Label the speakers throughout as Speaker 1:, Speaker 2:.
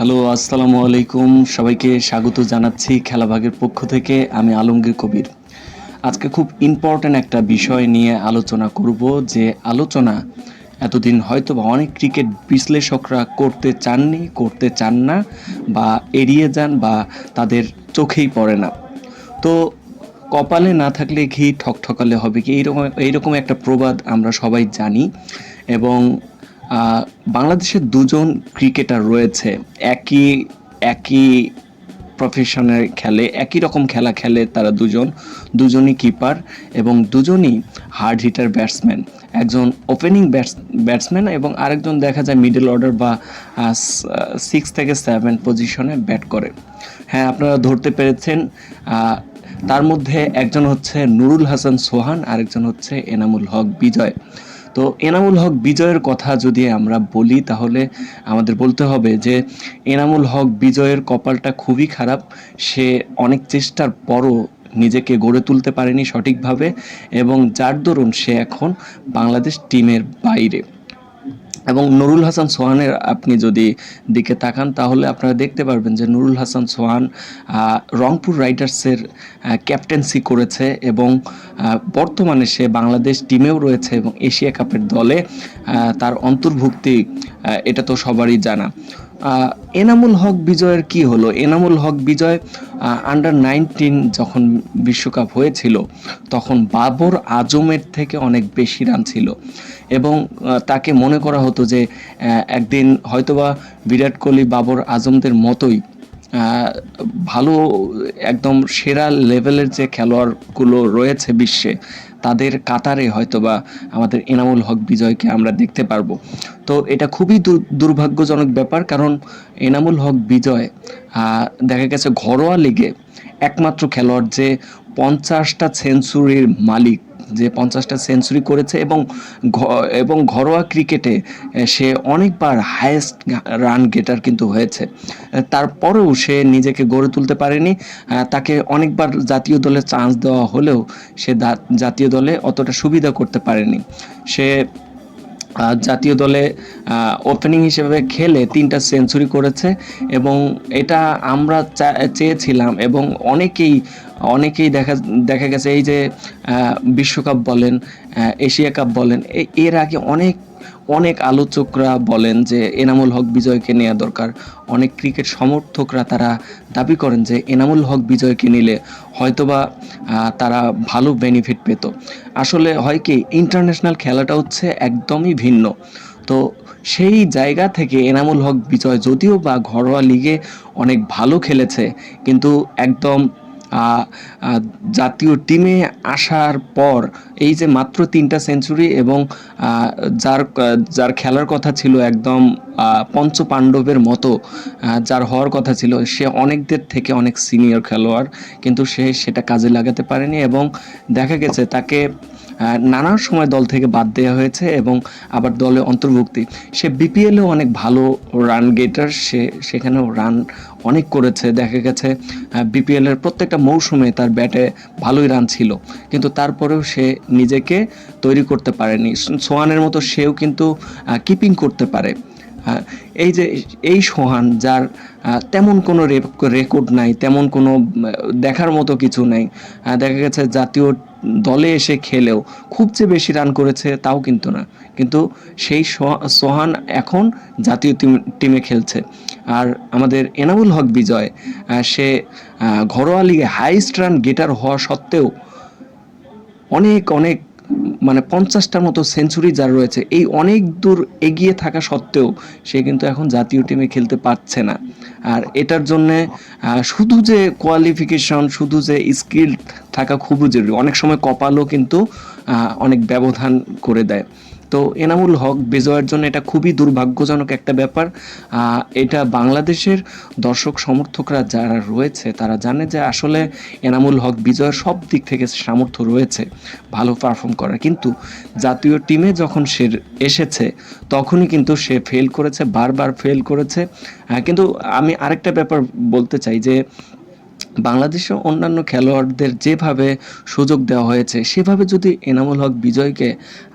Speaker 1: Hello, আসসালামু আলাইকুম। সবাইকে স্বাগত জানাচ্ছি খেলাভাগের পক্ষ থেকে। আমি আলমগীর কবির। আজকে খুব ইম্পর্ট্যান্ট একটা বিষয় নিয়ে আলোচনা করব যে আলোচনা এতদিন হয়তো বা অনেক ক্রিকেট বিশ্লেষকরা করতে চাননি, করতে চান না বা এড়িয়ে যান বা তাদের চোখেই পড়ে না। তো কপালে না থাকলে ঘি ঠকঠকালে হবে কি? এইরকম এইরকম একটা প্রবাদ আমরা সবাই জানি এবং আহ, বাংলাদেশের দুজন ক্রিকেটার রয়েছে। একই একই প্রফেশনের খেলে একই রকম খেলা খেলে তারা দুজন দুজনই কিপার এবং দুজনই হার্ড হিটার ব্যাটসম্যান একজন ওপেনিং ব্যাটস ব্যাটসম্যান এবং আরেকজন দেখা যায় মিডল অর্ডার বা সিক্স থেকে সেভেন পজিশনে ব্যাট করে। হ্যাঁ আপনারা ধরতে পেরেছেন তার মধ্যে একজন হচ্ছে নুরুল হাসান সোহান আরেকজন হচ্ছে এনামুল হক বিজয়। তো এনামুল হক বিজয়ের কথা যদি আমরা বলি, তাহলে আমাদের বলতে হবে যে এনামুল হক বিজয়ের কপালটা খুবই খারাপ। সে অনেক চেষ্টার পরও নিজেকে গড়ে তুলতে পারেনি সঠিকভাবে এবং যার দরুন সে এখন বাংলাদেশ টিমের বাইরে। এবং নুরুল হাসান সোহানের আপনি যদি দিকে তাকান, তাহলে আপনারা দেখতে পারবেন যে নুরুল হাসান সোহান রংপুর রাইডার্সের ক্যাপ্টেন্সি করেছে এবং বর্তমানে সে বাংলাদেশ টিমেও রয়েছে এবং এশিয়া কাপের দলে তার অন্তর্ভুক্তি এটা তো সবারই জানা। এনামুল হক বিজয়ের কি হলো? এনামুল হক বিজয় আন্ডার নাইনটিন যখন বিশ্বকাপ হয়েছিল, তখন বাবর আজমের থেকে অনেক বেশি রান ছিল। এবং তাকে মনে করা হতো যে একদিন হয়তোবা বিরাট কোহলি বাবর আজমদের মতোই ভালো, একদম সেরা লেভেলের যে খেলোয়াড়গুলো রয়েছে বিশ্বে তাদের কাতারে হয়তোবা আমাদের এনামুল হক বিজয়কে আমরা দেখতে পারব। তো এটা খুবই দুর- দুর্ভাগ্যজনক ব্যাপার কারণ এনামুল হক বিজয় দেখা গেছে ঘরোয়া লিগে একমাত্র খেলোয়াড় যে পঞ্চাশটা সেঞ্চুরির মালিক যে পঞ্চাশটা সেঞ্চুরি করেছে এবং এবং ঘরোয়া ক্রিকেটে সে অনেকবার হায়েস্ট রান গেটার কিন্তু হয়েছে। তারপরেও সে নিজেকে গড়ে তুলতে পারেনি। তাকে অনেকবার জাতীয় দলে চান্স দেওয়া হলেও সে জাতীয় দলে অতটা সুবিধা করতে পারেনি। সে জাতীয় দলে ওপেনিং হিসেবে খেলে তিনটা সেঞ্চুরি করেছে এবং এটা আমরা চেয়েছিলাম এবং অনেকেই অনেকেই দেখা দেখা গেছে এই যে বিশ্বকাপ বলেন এশিয়া কাপ বলেন এর আগে অনেক অনেক আলোচকরা বলেন যে এনামুল হক বিজয়কে নেওয়া দরকার। অনেক ক্রিকেট সমর্থকরা তারা দাবি করেন যে এনামুল হক বিজয়কে নিলে হয়তোবা তারা ভালো বেনিফিট পেত। আসলে হয় কি ইন্টারন্যাশনাল খেলাটা হচ্ছে একদমই ভিন্ন। তো সেই জায়গা থেকে এনামুল হক বিজয় যদিও বা ঘরোয়া লিগে অনেক ভালো খেলেছে, কিন্তু একদম জাতীয় টিমে আসার পর এই যে মাত্র তিনটা সেঞ্চুরি এবং যার যার খেলার কথা ছিল একদম পঞ্চ পাণ্ডবের মতো যার হওয়ার কথা ছিল, সে অনেকদের থেকে অনেক সিনিয়র খেলোয়াড়, কিন্তু সে সেটা কাজে লাগাতে পারেনি এবং দেখা গেছে তাকে নানা সময় দল থেকে বাদ দেওয়া হয়েছে এবং আবার দলে অন্তর্ভুক্তি। সে বিপিএলেও অনেক ভালো রান গেটার সে সেখানেও রান অনেক করেছে। দেখা গেছে বিপিএলের প্রত্যেকটা মৌসুমে তার ব্যাটে ভালোই রান ছিল। কিন্তু তারপরেও সে নিজেকে তৈরি করতে পারেনি। সোহানের মতো সেও কিন্তু কিপিং করতে পারে। এই যে এই সোহান, যার তেমন কোনো রেকর্ড নাই, তেমন কোনো দেখার মতো কিছু নাই। দেখা গেছে জাতীয় দলে এসে খেলেও খুব যে বেশি রান করেছে তাও কিন্তু না। কিন্তু সেই সোহা- সোহান এখন জাতীয় টিমে খেলছে। আর আমাদের এনামুল হক বিজয় সে ঘরোয়া লিগে হাইস্ট রান গেটার হওয়া সত্ত্বেও অনেক অনেক মানে পঞ্চাশটার মতো সেঞ্চুরি যার রয়েছে, এই অনেক দূর এগিয়ে থাকা সত্ত্বেও সে কিন্তু এখন জাতীয় টিমে খেলতে পারছে না। আর এটার জন্যে শুধু যে কোয়ালিফিকেশন শুধু যে স্কিল থাকা খুবই জরুরি। অনেক সময় কপালও কিন্তু অনেক ব্যবধান করে দেয়। তো এনামুল হক বিজয়ের জন্য এটা খুবই দুর্ভাগ্যজনক একটা ব্যাপার। এটা বাংলাদেশের দর্শক সমর্থকরা যারা রয়েছে, তারা জানে যে আসলে এনামুল হক বিজয়ের সব দিক থেকে সামর্থ্য রয়েছে ভালো পারফর্ম করার। কিন্তু জাতীয় টিমে যখন সে এসেছে, তখনই কিন্তু সে ফেল করেছে, বারবার ফেল করেছে। কিন্তু আমি আরেকটা ব্যাপার বলতে চাই যে, বাংলাদেশের অন্যান্য খেলোয়াড়দের যেভাবে সুযোগ দেওয়া হয়েছে, সেভাবে যদি এনামুল হক বিজয়কে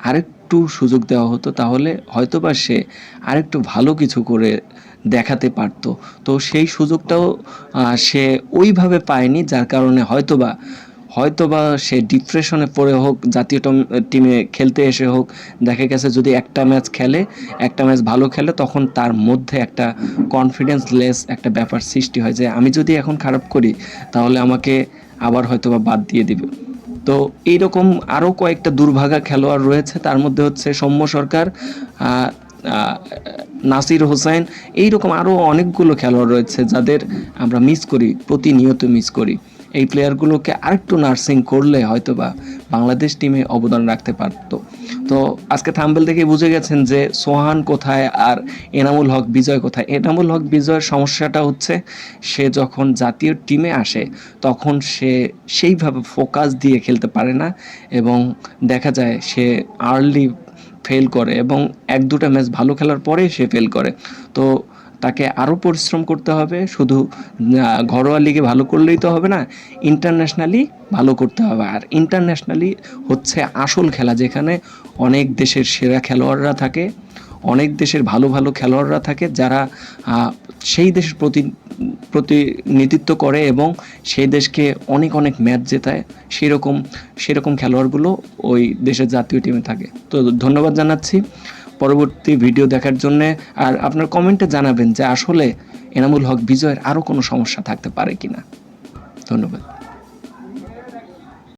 Speaker 1: আরেকটু আরেকটু সুযোগ দেওয়া হতো, তাহলে হয়তোবা সে আরেকটু ভালো কিছু করে দেখাতে পারতো। তো সেই সুযোগটাও সে ওইভাবে পায়নি, যার কারণে হয়তোবা হয়তোবা সে ডিপ্রেশনে পড়ে হোক, জাতীয় টম- টিমে খেলতে এসে হোক, দেখা গেছে যদি একটা ম্যাচ খেলে, একটা ম্যাচ ভালো খেলে, তখন তার মধ্যে একটা কনফিডেন্স লেস একটা ব্যাপার সৃষ্টি হয় যে, আমি যদি এখন খারাপ করি, তাহলে আমাকে আবার হয়তোবা বাদ দিয়ে দিবে। তো এইরকম আরও কয়েকটা দুর্ভাগা খেলোয়াড় রয়েছে। তার মধ্যে হচ্ছে সৌম্য সরকার নাসির হোসেন, এইরকম আরও অনেকগুলো খেলোয়াড় রয়েছে যাদের আমরা মিস করি, প্রতিনিয়ত মিস করি। এই প্লেয়ারগুলোকে আরেকটু নার্সিং করলে হয়তোবা বাংলাদেশ টিমে অবদান রাখতে পারতো। তো আজকে থাম্বেল থেকে বুঝে গেছেন যে সোহান কোথায় আর এনামুল হক বিজয় কোথায়। এনামুল হক বিজয়ের সমস্যাটা হচ্ছে সে যখন জাতীয় টিমে আসে তখন সে সেইভাবে ফোকাস দিয়ে খেলতে পারে না এবং দেখা যায় সে আর্লি ফেল করে এবং এক দুটা ম্যাচ ভালো খেলার পরে সে ফেল করে। তো তাকে আরও পরিশ্রম করতে হবে, শুধু ঘরোয়া লিগে ভালো করলেই তো হবে না ইন্টারন্যাশনালি ভালো করতে হবে। আর ইন্টারন্যাশনালি হচ্ছে আসল খেলা, যেখানে অনেক দেশের সেরা খেলোয়াড়রা থাকে, অনেক দেশের ভালো ভালো খেলোয়াড়রা থাকে, যারা সেই দেশের প্রতি, প্রতিনিধিত্ব করে এবং সেই দেশকে অনেক অনেক ম্যাচ জেতায়, সেরকম সেরকম খেলোয়াড়গুলো ওই দেশের জাতীয় টিমে থাকে। তো ধন্যবাদ জানাচ্ছি। পরবর্তী ভিডিও দেখার জন্য আর আপনার কমেন্টে জানাবেন যে আসলে এনামুল হক বিজয়ের আরও কোনো সমস্যা থাকতে পারে কিনা। ধন্যবাদ।